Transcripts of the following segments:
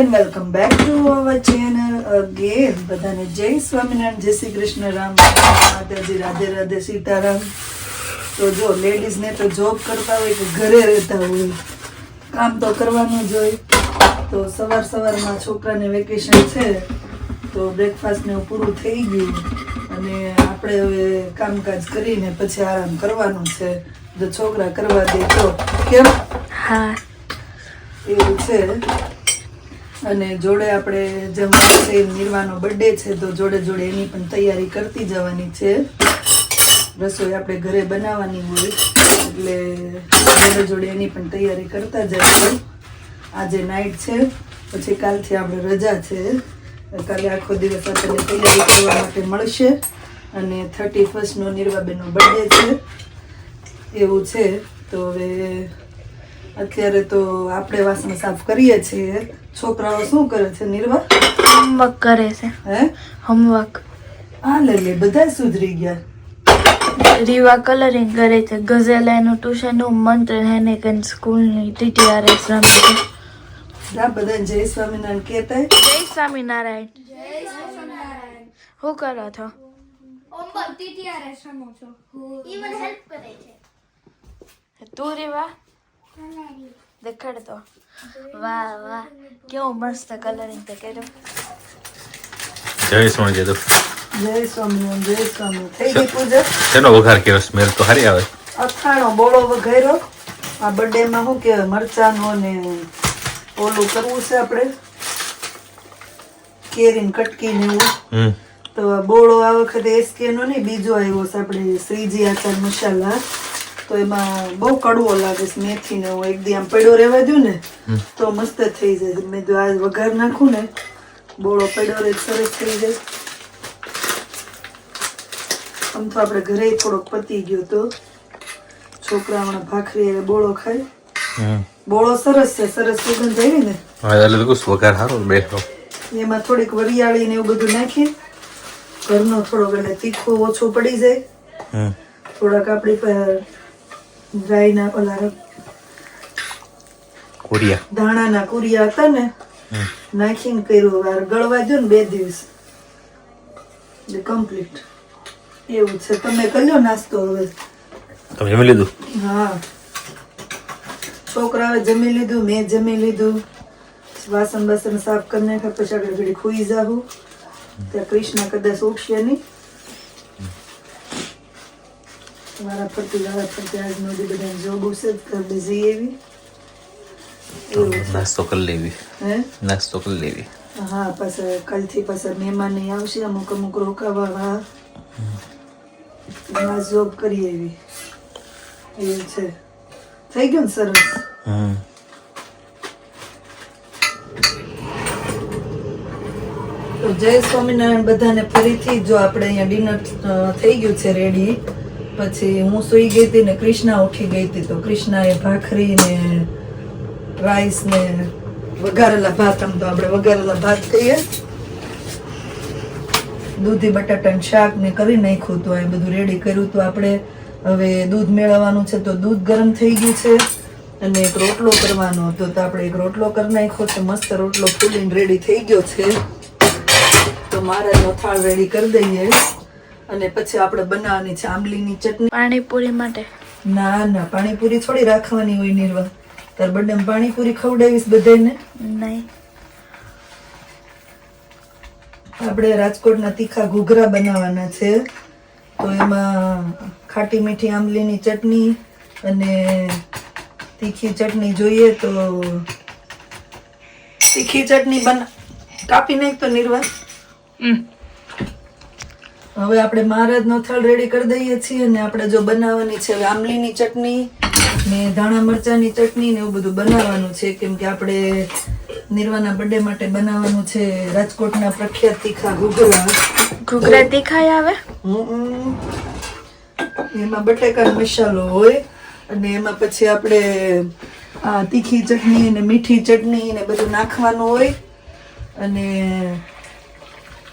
And welcome back to our channel again બધાને જય સ્વામિનારાયણ જય શ્રી કૃષ્ણ રામ માતાજી રાધે રાધે સીતારામ. તો જો લેડીઝને તો જોબ કરતા હોય કે ઘરે રહેતા હોય કામ તો કરવાનું જ હોય. તો સવાર સવારમાં છોકરાને વેકેશન છે તો બ્રેકફાસ્ટ ને એવું પૂરું થઈ ગયું. અને આપણે હવે કામકાજ કરીને પછી આરામ કરવાનું છે. જો છોકરા કરવા દે તો કેમ? હા. એવું છે. અને જોડે આપણે જમવાનું છે, નિર્વાનો બર્થડે છે, તો જોડે જોડે એની પણ તૈયારી કરતી જવાની છે. રસોઈ આપણે ઘરે બનાવવાની હોય, એટલે જોડે જોડે એની પણ તૈયારી કરતા જઈશું. આજે નાઇટ છે, પછી કાલથી આપણે રજા છે. કાલે આખો દિવસ આપણને તૈયારી કરવા માટે મળશે. અને થર્ટી ફર્સ્ટનો નિર્વાબેનનો બર્થડે છે. એવું છે. તો હવે અત્યારે તો આપણે વાસણ સાફ કરીએ છીએ. છોકરાઓ શું કરે છે નિર્વા હોમવર્ક કરે છે. હે? હોમવર્ક આ લે લે બધા સુધરી ગયા. રીવા કલરિંગ કરે છે ગઝલ એનું ટ્યુશનનું મંત્ર એને કઈ સ્કૂલની ટીટીઆર રમે છે. આ બધા જય સ્વામિનારાયણ કહેતા જય સ્વામિનારાયણ. જય સ્વામિનારાયણ શું કરો છો? હોમવર્ક ટીટીઆરએસ રમો છો. ઈ મને હેલ્પ કરે છે. તું રીવા? દેખાડ તો વાહ વાહ કેવો મસ્ત કલરિંગ તે કર્યો જય સ્વામી જય સ્વામી જય સ્વામી થઈ ગઈ પૂજા તેનો વઘાર કર્યો સ્મેલ તો હારી આવે અથાણો બોળો વઘાર્યો. આ બર્થડે માં શું કહેવાય? મરચાંનો ને ઓલું કરવું છે આપણે? કેરીને કટકી ને એવું. તો આ બોળો આ વખતે એસકે નો નહીં બીજો આવ્યો છે આપણે શ્રીજી આચાર મસાલા. તો એમાં બહુ કડવો લાગે છે મેથી ને હું એક દી આમ પડ્યો રહેવા દઉં ને તો મસ્ત થઈ જાય મેં જો આ વઘાર નાખું ને બોળો પડ્યો રહે સરસ થઈ જાય. આમ તો આપણે ઘરે થોડોક પતી ગયો તો છોકરા હમણાં ભાખરી બોળો ખાય. બોળો સરસ છે સરસ સુગંધ આવી ને. હા એટલે તો વઘાર સારો બેઠો. એમાં થોડીક વરિયાળી ને એવું બધું નાખી. ઘરનો થોડોક એટલે તીખો ઓછો પડી જાય. થોડાક આપણી પાસે ડ્રાયના ઓલા કોરિયા. ધાણાના કુરિયા હતા ને નાખીને કર્યું. વાર ગળવા દો ને બે દિવસ. કમ્પ્લીટ એવું છે. તમે કર્યો નાસ્તો હવે? તમે જમી લીધું? હા. છોકરાએ જમી લીધું મેં જમી લીધું. વાસણ બાસણ સાફ કરી નાખ્યા પછી આગળ ઘડી ખુઈ જાવું ત્યાં કૃષ્ણ કદાચ ઉઠશે નહીં. મારા ફરતી વાળા ફરતી આજ નદી બધા જોબ ઉશે ઘર જઈ એવી. નાસ્તો કરી લેવી. હે? નાસ્તો કરી લેવી. હા પાછા કાલથી પાછા મહેમાન નહીં આવશે અમુક અમુક રોકાવા હા. જોબ કરી એવી એવું છે. થઈ ગયું ને સરસ? હમ. તો જય સ્વામિનારાયણ બધાને ફરીથી જો આપણે અહીંયા ડિનર થઈ ગયું છે રેડી પછી હું સુઈ ગઈ હતી ને કૃષ્ણા ઉઠી ગઈ હતી તો કૃષ્ણાએ ભાખરી ને રાઈસ ને વઘારેલા ભાત, આમ તો આપણે વઘારેલા ભાત કહીએ દૂધી બટાટાનું શાક ને કરી નાખ્યું તો એ બધું રેડી કર્યું તો આપણે. હવે દૂધ મેળવવાનું છે તો દૂધ ગરમ થઈ ગયું છે અને એક રોટલો કરવાનો હતો તો આપણે એક રોટલો કરી નાખ્યો છે, મસ્ત રોટલો ફૂલીને રેડી થઈ ગયો છે. તો મારે થાળ રેડી કરી દઈએ. અને પછી આપણે બનાવવાની છે આંબલીની ચટણી. પાણીપુરી માટે? ના ના પાણીપુરી થોડી રાખવાની હોય નિર્વા. તાર બર્થડે પાણીપુરી ખવડાવીશ બધાને નહીં. આપણે રાજકોટના તીખા ઘૂઘરા બનાવવાના છે. તો એમાં ખાટી મીઠી આંબલીની ચટણી અને તીખી ચટણી જોઈએ તો તીખી ચટણી બના કાપી નાખ તો નિર્વા. હવે આપણે મહારાજનો થાળ રેડી કરી દઈએ છીએ અને આપણે જો બનાવવાની છે હવે આમલીની ચટણી ને ધાણા મરચાંની ચટણી ને એવું બધું બનાવવાનું છે. કેમ કે આપણે નિર્વાના બર્થડે માટે બનાવવાનું છે રાજકોટના પ્રખ્યાત તીખા ઘૂઘરા. ઘૂઘરા તીખા આવે. એમાં બટેકા મસાલો હોય અને એમાં પછી આપણે આ તીખી ચટણી ને મીઠી ચટણી ને બધું નાખવાનું હોય અને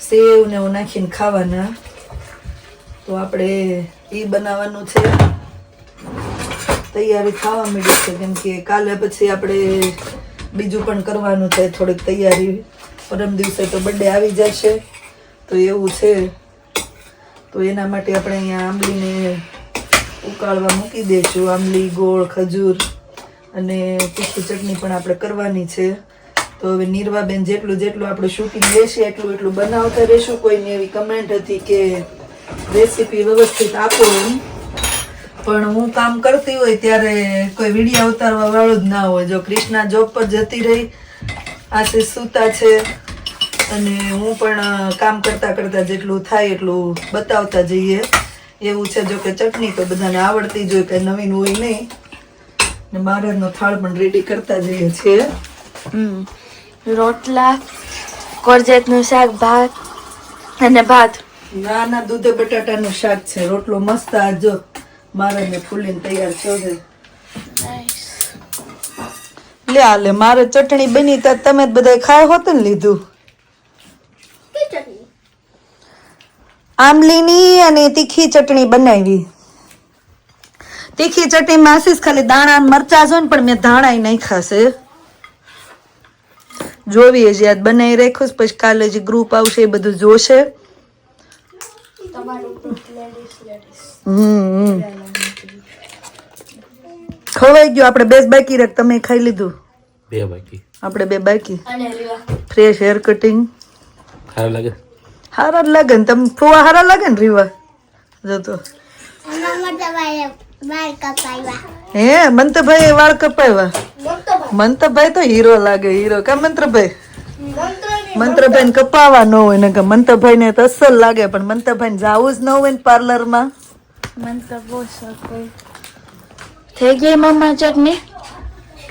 સેવ ને એવું નાખીને ખાવાના. તો આપણે એ બનાવવાનું છે. તૈયારી થવા માંડી છે, કેમ કે કાલે પછી આપણે બીજું પણ કરવાનું છે, થોડીક તૈયારી. પરમ દિવસે તો બર્થડે આવી જશે, તો એવું છે. તો એના માટે આપણે અહીંયા આંબલીને ઉકાળવા મૂકી દઈશું આંબલી, ગોળ, ખજૂર અને તીખી ચટણી પણ આપણે કરવાની છે. તો હવે નીરવાબેન જેટલું જેટલું આપણે શૂટિંગ લેશે એટલું એટલું બનાવતા રહેશું. કોઈની એવી કમેન્ટ હતી કે રેસીપી વ્યવસ્થિત આપો એમ. પણ હું કામ કરતી હોય ત્યારે કોઈ વીડિયો ઉતારવા વાળું જ ના હોય. જો ક્રિષ્ના જોબ પર જતી રહી, આશીષ સૂતા છે અને હું પણ કામ કરતાં કરતાં જેટલું થાય એટલું બતાવતા જઈએ. એવું છે જો કે ચટણી તો બધાને આવડતી જ હોય કે નવીન હોય નહીં. ને મહારાજનો થાળ પણ રેડી કરતા જઈએ છીએ. રોટલા, કોરજેતનું શાક, ભાત અને ભાત. ના ના દૂધે બટાટાનું શાક છે. રોટલો મસ્ત આજો મારે ને ફૂલીને તૈયાર થયો છે. લે આલે મારે ચટણી બની ત્યાં તમે જ બધા ખાય હોત ને લીધું. આમલીની અને તીખી ચટણી બનાવી. તીખી ચટણીમાં માસીસ ખાલી દાણા મરચા જો ને પણ મેં ધાણા નહીં ખાશે જોવી હજી આજ બનાવી રાખ્યું પછી કાલે જે ગ્રુપ આવશે એ બધું જોશે. ખવાઈ ગયો આપણે બે બાકી રાખ તમે ખાઈ લીધું. બે બાકી. આપણે બે બાકી. ફ્રેશ હેર કટિંગ સારા લાગે? સારા જ લાગે ને તમે ફોવા સારા લાગે ને રીવા? જતો મંત હે મંતભાઈ વાળ કપાવ્યા? મંત ભાઈ મંતભાઈ તો હીરો લાગે હીરો. કા મંત્રભાઈ? મંત્રભાઈ કપાવા ન હોય ને કે મંત્રભાઈ ને તો અસલ લાગે પણ મંતભાઈ ને જાવું જ ન હોય ને પાર્લરમાં બહુ થઈ ગઈ મમ્મા ચટણી?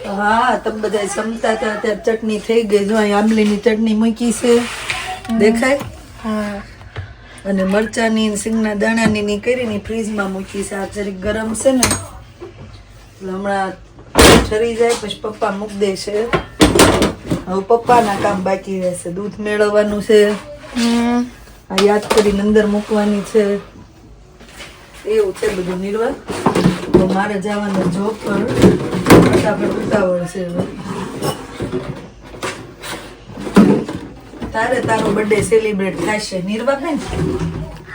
હા તમે બધા જમતા હતા ત્યારે ચટણી થઈ ગઈ જો અહીં આંબલીની ચટણી મૂકી છે. દેખાય? હા. અને મરચાની ને સિંગના દાણાની ની કરીને ફ્રીજમાં મૂકી છે. આ જરીક ગરમ છે ને હમણાં ઠરી જાય પછી પપ્પા મૂક દેશે હવે પપ્પાના કામ બાકી રહેશે. દૂધ મેળવવાનું છે. આ યાદ કરીને અંદર મૂકવાની છે. એવું છે બધું નિર્વાહ તો મારે જવાનું જોબ પર ફટાફટ ઉતાવળ છે તારે તારો બર્થડે સેલિબ્રેટ થશે. નિર્વાહ બેન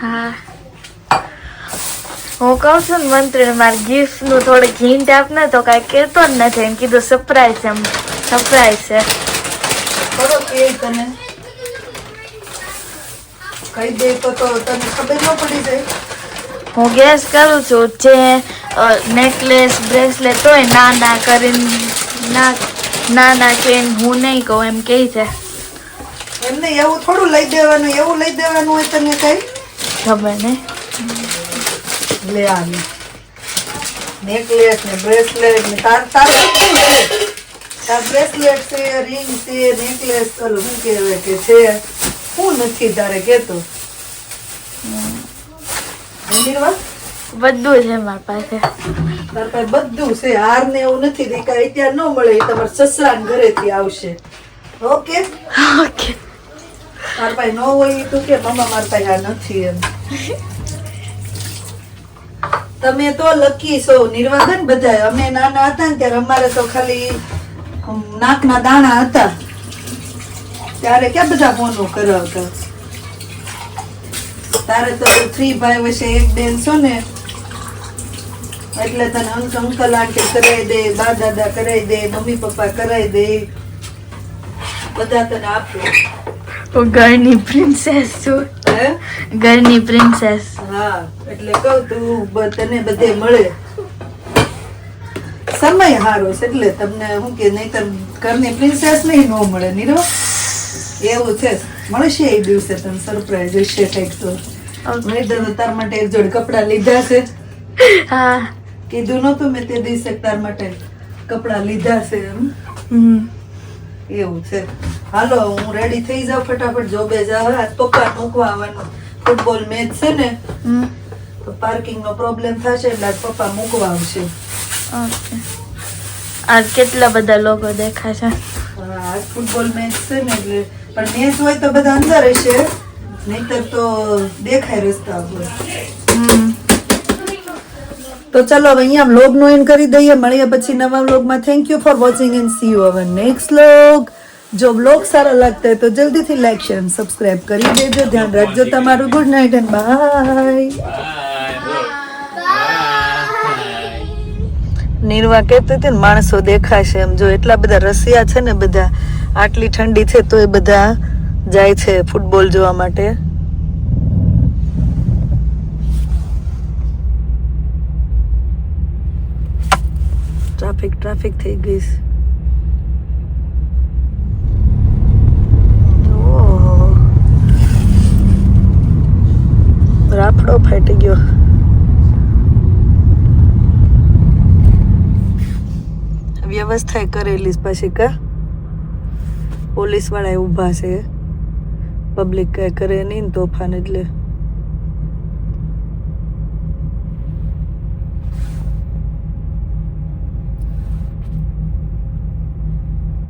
હા. હું કહું છું ને મંત્રી મારે ગિફ્ટનું થોડીક હિન્ટ આપ ને તો કાંઈ કહેતો જ નથી. એમ કીધું સરપ્રાઈઝ એમ. સરપ્રાઈઝ છે. તને કહી દે તો તો તને ખબર ન પડી જાય. હું ગેસ કરું છું જે નેકલેસ બ્રેસલેટ હોય ના ના કરીને ના ના ના કે હું નહીં કહું એમ કહે છે એમને એવું થોડું લઈ દેવાનું એવું લઈ દેવાનું હોય તને કઈ? ખબર ને? લે આવી નેકલેસ ને બ્રેસલેટ ને તાર તાર બધું બ્રેસલેટ છે રિંગ છે નેકલેસ ઓલું શું કહેવાય કે છે? હું નથી તારે કેતો બધું છે મારી પાસે. તાર પાસે બધું છે હાર ને એવું નથી તે અત્યારે ન મળે એ તમારા સસરા ઘરેથી આવશે. ઓકે? ઓકે. તાર પાસે ન હોય તો કે મમ્મા મારા પાસે આ નથી એમ. તમે તો લકી છો નિર્વાધન બધા અમે નાના હતા ને ત્યારે અમારે તો ખાલી નાકના દાણા હતા. ત્યારે ક્યાં બધા ફોનો કરાવતા? તારે તો થ્રી ભાઈ વચ્ચે એક બેન છો ને એટલે તને અંક અંકલ આંટી કરાવી દે બા દાદા કરાવી દે મમ્મી પપ્પા કરાવી દે. બધા તને આપે. હું ઘરની પ્રિન્સેસ છું? હે? ઘરની પ્રિન્સેસ હા એટલે કહું તું બ- તને બધે મળે. સમય હારો છે એટલે તમને શું કે નહીતર ઘરની પ્રિન્સેસ નહીં ન મળે નીરો એવું છે. મળશે એ દિવસે તમને સરપ્રાઈઝ હશે કંઈક તો. નહીતર તાર માટે એક જોડ કપડાં લીધા છે. હા. કીધું નહોતું મેં તે દિવસે તાર માટે કપડાં લીધા છે એમ. એવું છે. હાલો હું રેડી થઈ જાઉં ફટાફટ જોબે જાવ આજ પપ્પા મૂકવા આવવાનું. ફૂટબોલ મેચ છે ને. તો પાર્કિંગ નો પ્રોબ્લેમ થશે એટલે પપ્પા મૂકવા આવશે. ઓકે આજ કેટલા બધા લોકો દેખાય છે? આજ ફૂટબોલ મેચ છે ને એટલે પણ મેચ હોય તો બધા અંદર હશે. નહીતર તો દેખાય રસ્તા ઉપર. તો ચાલો હવે અહીંયા વ્લોગનો એન્ડ કરી દઈએ. મળીએ પછી નવા વ્લોગમાં. Thank you for watching and see you our next vlog જો વ્લોગ સારા લાગતા હોય તો જલ્દીથી લાઈક શેર સબસ્ક્રાઈબ સબસ્ક્રાઇબ કરી દેજો. ધ્યાન રાખજો તમારું. Good night and bye Nirva કહેતી હતી ને, માણસો દેખાશે એમ જો એટલા બધા રસિયા છે ને બધા, આટલી ઠંડી છે તો એ બધા જાય છે ફૂટબોલ જોવા માટે. ટ્રાફિક ટ્રાફિક થઈ ગઈ છે. રાફડો ફાટી ગયો. વ્યવસ્થા કરેલી પછી કા? પોલીસવાળા ઊભા છે. પબ્લિક કાંઈ કરે નહીં તોફાન એટલે.